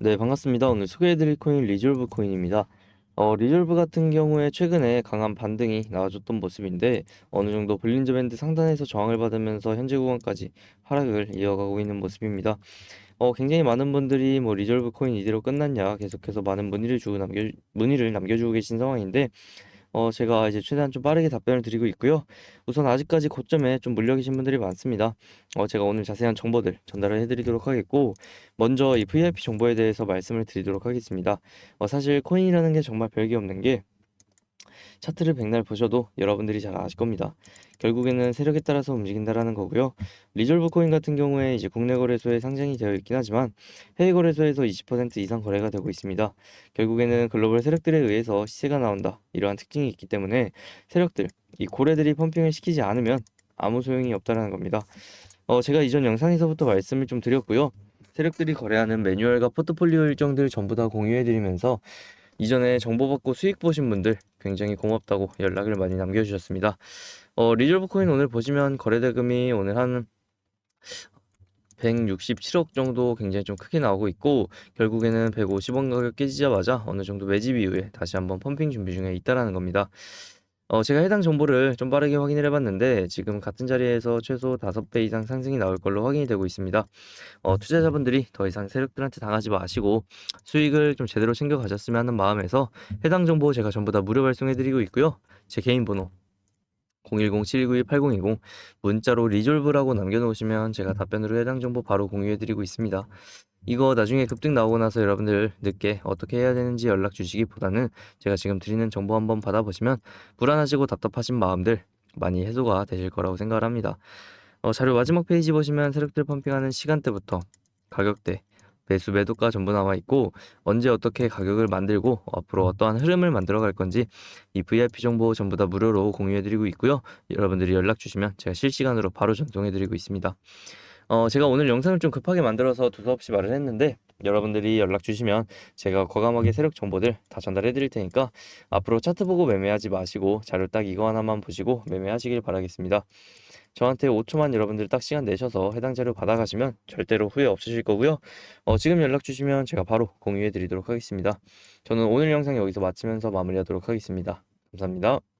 네, 반갑습니다. 오늘 소개해드릴 코인 리졸브 코인입니다. 어, 리졸브 같은 경우에 최근에 강한 반등이 나와줬던 모습인데 어느 정도 볼린저 밴드 상단에서 저항을 받으면서 현재 구간까지 하락을 이어가고 있는 모습입니다. 어, 굉장히 많은 분들이 뭐 리졸브 코인 이대로 끝났냐 계속해서 많은 문의를 주고 남겨 문의를 남겨주고 계신 상황인데 어, 제가 이제 최대한 좀 빠르게 답변을 드리고 있고요. 우선 아직까지 고점에 좀 물려 계신 분들이 많습니다. 어, 제가 오늘 자세한 정보들 전달을 해드리도록 하겠고, 먼저 이 VIP 정보에 대해서 말씀을 드리도록 하겠습니다. 어, 사실 코인이라는 게 정말 별게 없는 게 차트를 백날 보셔도 여러분들이 잘 아실 겁니다. 결국에는 세력에 따라서 움직인다라는 거고요. 리졸브 코인 같은 경우에 이제 국내 거래소에 상장이 되어 있긴 하지만 해외 거래소에서 20% 이상 거래가 되고 있습니다. 결국에는 글로벌 세력들에 의해서 시세가 나온다. 이러한 특징이 있기 때문에 세력들, 이 고래들이 펌핑을 시키지 않으면 아무 소용이 없다라는 겁니다. 어, 제가 이전 영상에서부터 말씀을 좀 드렸고요. 세력들이 거래하는 매뉴얼과 포트폴리오 일정들 전부 다 공유해드리면서 이전에 정보 받고 수익 보신 분들 굉장히 고맙다고 연락을 많이 남겨주셨습니다. 어, 리졸브 코인 오늘 보시면 거래 대금이 오늘 한 167억 정도 굉장히 좀 크게 나오고 있고 결국에는 150원 가격 깨지자마자 어느 정도 매집 이후에 다시 한번 펌핑 준비 중에 있다라는 겁니다. 어, 제가 해당 정보를 좀 빠르게 확인을 해 봤는데 지금 같은 자리에서 최소 5 배 이상 상승이 나올 걸로 확인이 되고 있습니다. 어, 투자자분들이 더 이상 세력들한테 당하지 마시고 수익을 좀 제대로 챙겨 가셨으면 하는 마음에서 해당 정보 제가 전부 다 무료 발송해 드리고 있고요. 제 개인 번호 010-7191-8020 문자로 리졸브라고 남겨놓으시면 제가 답변으로 해당 정보 바로 공유해드리고 있습니다. 이거 나중에 급등 나오고 나서 여러분들 늦게 어떻게 해야 되는지 연락 주시기보다는 제가 지금 드리는 정보 한번 받아보시면 불안하시고 답답하신 마음들 많이 해소가 되실 거라고 생각을 합니다. 어, 자료 마지막 페이지 보시면 세력들 펌핑하는 시간대부터 가격대, 매수 매도가 전부 나와 있고 언제 어떻게 가격을 만들고 앞으로 어떠한 흐름을 만들어 갈 건지 이 VIP 정보 전부 다 무료로 공유해 드리고 있고요. 여러분들이 연락 주시면 제가 실시간으로 바로 전송해 드리고 있습니다. 어, 제가 오늘 영상을 좀 급하게 만들어서 두서없이 말을 했는데 여러분들이 연락 주시면 제가 과감하게 세력 정보들 다 전달해 드릴 테니까 앞으로 차트 보고 매매하지 마시고 자료 딱 이거 하나만 보시고 매매하시길 바라겠습니다. 저한테 5초만 여러분들 딱 시간 내셔서 해당 자료 받아가시면 절대로 후회 없으실 거고요. 어, 지금 연락 주시면 제가 바로 공유해 드리도록 하겠습니다. 저는 오늘 영상 여기서 마치면서 마무리하도록 하겠습니다. 감사합니다.